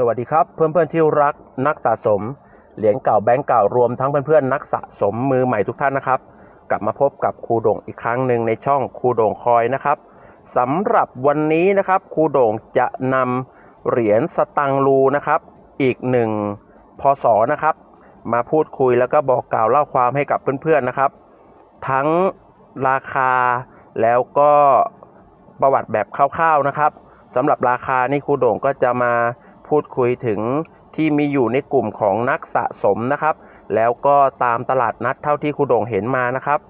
สวัสดีครับเพื่อนๆที่รักนักสะสม เหรียญเก่าแบงก์เก่ารวมทั้งเพื่อนๆนักสะสมมือใหม่ทุกท่านนะครับ กลับมาพบกับครูโด่งอีกครั้งหนึ่งในช่องครูโด่งคอยนะครับสำหรับวันนี้นะครับครูโด่งจะนำเหรียญสตังรูนะครับ อีกหนึ่งพศนะครับ มาพูดคุยแล้วก็บอกกล่าวเล่าความให้กับเพื่อนๆนะครับ ทั้งราคาแล้วก็ประวัติแบบคร่าวๆนะครับสำหรับราคานี่ครูโด่งก็จะมา พูดคุยถึงที่มีอยู่ในกลุ่มของนักสะสมนะครับ แล้วก็ตามตลาดนัดเท่าที่ครูโด่งเห็นมานะครับ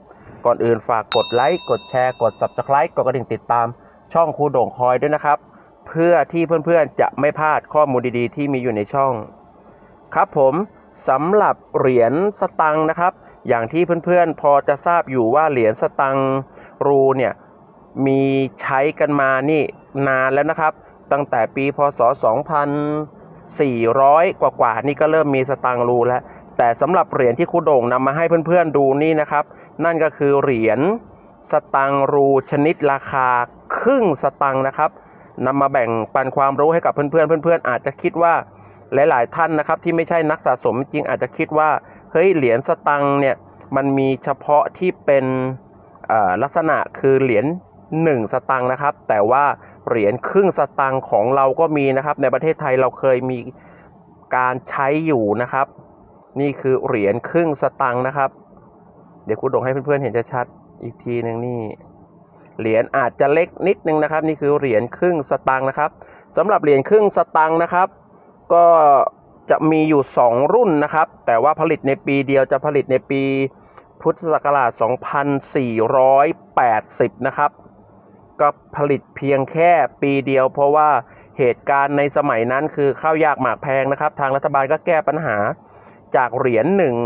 ก่อนอื่นฝากกดไลค์กดแชร์กด Subscribe กดกระดิ่งติดตาม ช่องครูโด่งคอยด้วยนะครับ เพื่อที่เพื่อนๆจะไม่พลาดข้อมูลดีๆ ที่มีอยู่ในช่อง ครับผมสำหรับเหรียญสตังค์นะครับ อย่างที่เพื่อนๆ พอจะทราบอยู่ว่าเหรียญสตังค์รูเนี่ยมีใช้กันมานี่นานแล้วนะครับ ตั้งแต่ปีพศ 2400 กว่าๆนี่ก็เริ่มมีสตังค์รูแล้ว แต่สำหรับเหรียญที่ครูโด่งนำมาให้เพื่อนๆดูนี่นะครับ นั่นก็คือเหรียญสตังค์รูชนิดราคาครึ่งสตังค์นะครับนำมาแบ่งปันความรู้ให้กับเพื่อนๆ เพื่อนๆ อาจจะคิดว่าหลายๆท่านนะครับที่ไม่ใช่นักสะสมจริงอาจจะคิดว่าเฮ้ยเหรียญสตังค์เนี่ยมันมีเฉพาะที่เป็นลักษณะคือเหรียญ1สตังค์นะครับ แต่ว่า เหรียญครึ่งสตังค์ของเราก็มีนะครับ ในประเทศไทยเราเคยมีการใช้อยู่นะครับ นี่คือเหรียญครึ่งสตังค์นะครับ เดี๋ยวคุณดงให้เพื่อนๆเห็นชัดๆอีกทีหนึ่งนี่เหรียญอาจจะเล็กนิดนึงนะครับ นี่คือเหรียญครึ่งสตังค์นะครับสำหรับเหรียญครึ่งสตังค์นะครับ ก็จะมีอยู่ 2 รุ่นนะครับ แต่ว่าผลิตในปีเดียวจะผลิตในปีพุทธศักราช 2480 นะครับ ก็ผลิตเพียงแค่ปีเดียว เพราะว่าเหตุการณ์ในสมัยนั้นคือข้าวยากหมากแพงนะครับ ทางรัฐบาลก็แก้ปัญหาจากเหรียญหนึ่ง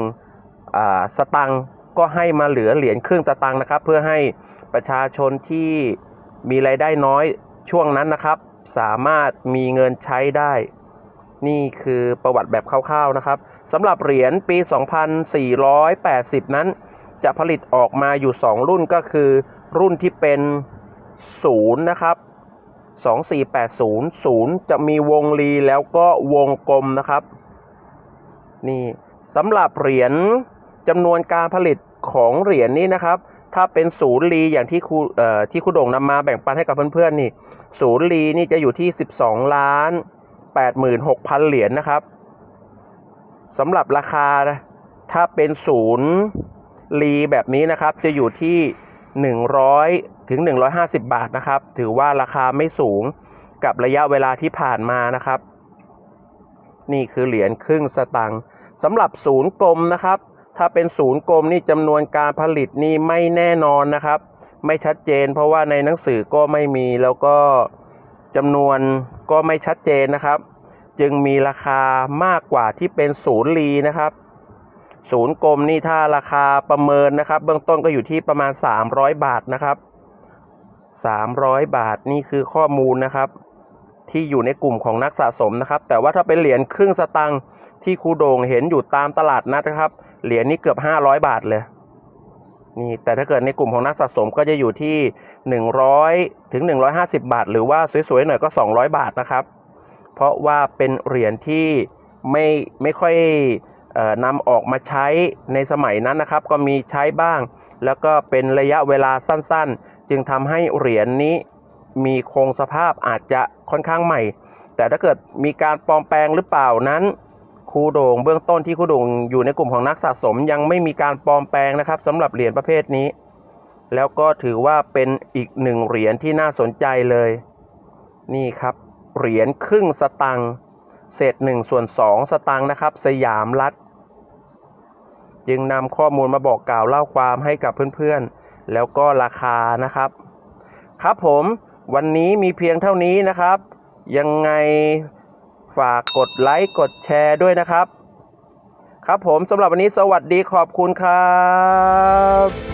สตังก็ให้มาเหลือเหรียญครึ่งสตังนะครับ เพื่อให้ประชาชนที่มีรายได้น้อยช่วงนั้นนะครับ สามารถมีเงินใช้ได้ นี่คือประวัติแบบคร่าวๆนะครับสำหรับเหรียญปี 2480 นั้น จะผลิตออกมาอยู่ 2 รุ่นก็คือรุ่นที่เป็น 0 นะครับ 2480 0 จะมีวงรีแล้วก็วงกลมนะครับ นี่สำหรับเหรียญจำนวนการผลิตของเหรียญนี้นะครับ ถ้าเป็นศูนย์รีอย่างที่ครูที่ครูโด่งนำมาแบ่งปันให้กับเพื่อนๆนี่ศูนย์รีนี่จะอยู่ที่ 12 ล้าน86,000 เหรียญนะครับสำหรับราคาถ้าเป็นศูนย์รีแบบนี้นะครับ จะอยู่ที่ 100 ถึง 150 บาทนะครับ ถือว่าราคาไม่สูงกับระยะเวลาที่ผ่านมานะครับ นี่คือเหรียญครึ่งสตังค์สำหรับศูนย์กลมนะครับ ถ้าเป็นศูนย์กลมนี่จำนวนการผลิตนี่ไม่แน่นอนนะครับ ไม่ชัดเจน เพราะว่าในหนังสือก็ไม่มีแล้วก็จำนวนก็ไม่ชัดเจนนะครับ จึงมีราคามากกว่าที่เป็นศูนย์รีนะครับ ศูนย์กลมนี่ถ้าราคาประเมินนะครับ เบื้องต้นก็อยู่ที่ประมาณ 300 บาทนะครับ 300 บาทนี่คือข้อมูลนะครับ ที่อยู่ในกลุ่มของนักสะสมนะครับ แต่ว่าถ้าเป็นเหรียญครึ่งสตังค์ที่ครูโด่งเห็นอยู่ตามตลาดนัดนะครับ เหรียญนี้เกือบ 500 บาทเลยนี่แต่ถ้าเกิดในกลุ่มของนักสะสมก็จะอยู่ที่ 100 ถึง 150 บาท หรือว่าสวยๆหน่อยก็ 200 บาทนะครับ เพราะว่าเป็นเหรียญที่ไม่ไม่ค่อย นำออกมาใช้ในสมัยนั้นนะครับ ก็มีใช้บ้าง แล้วก็เป็นระยะเวลาสั้นๆ จึงทำให้เหรียญนี้มีโครงสภาพอาจจะค่อนข้างใหม่ แต่ถ้าเกิดมีการปลอมแปลงหรือเปล่านั้นครูโด่งเบื้องต้นที่ครูโด่งอยู่ในกลุ่มของนักสะสมยังไม่มีการปลอมแปลงนะครับสำหรับเหรียญประเภทนี้ แล้วก็ถือว่าเป็นอีกหนึ่งเหรียญที่น่าสนใจเลย นี่ครับ เหรียญครึ่งสตังค์ เศษหนึ่งส่วนสองสตังค์นะครับ สยามรัฐ จึงนำข้อมูลมาบอกกล่าวเล่าความให้กับเพื่อนๆ แล้วก็ราคานะครับ ครับผมวันนี้มีเพียงเท่านี้นะครับ ยังไงฝากกดไลค์กดแชร์ด้วยนะครับ ครับผมสำหรับวันนี้สวัสดีขอบคุณครับ